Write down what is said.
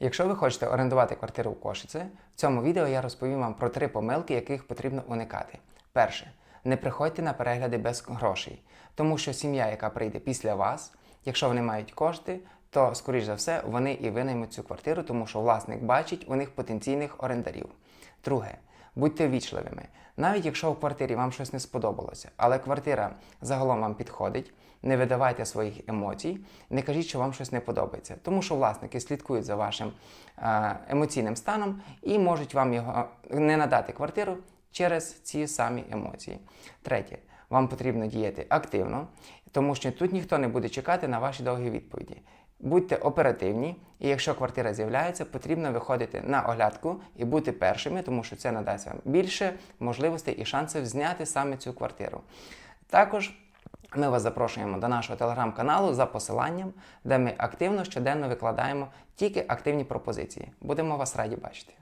Якщо ви хочете орендувати квартиру в Кошиці, в цьому відео я розповім вам про три помилки, яких потрібно уникати. Перше, не приходьте на перегляди без грошей, тому що сім'я, яка прийде після вас, якщо вони мають кошти, то скоріш за все вони і винаймуть цю квартиру, тому що власник бачить у них потенційних орендарів. Друге, будьте вічливими. Навіть якщо в квартирі вам щось не сподобалося, але квартира загалом вам підходить, не видавайте своїх емоцій, не кажіть, що вам щось не подобається, тому що власники слідкують за вашим е, емоційним станом і можуть вам його не надати квартиру через ці самі емоції. Третє, вам потрібно діяти активно, тому що тут ніхто не буде чекати на ваші довгі відповіді. Будьте оперативні, і якщо квартира з'являється, потрібно виходити на оглядку і бути першими, тому що це надасть вам більше можливостей і шансів зняти саме цю квартиру. Також ми вас запрошуємо до нашого телеграм-каналу за посиланням, де ми активно щоденно викладаємо тільки активні пропозиції. Будемо вас раді бачити.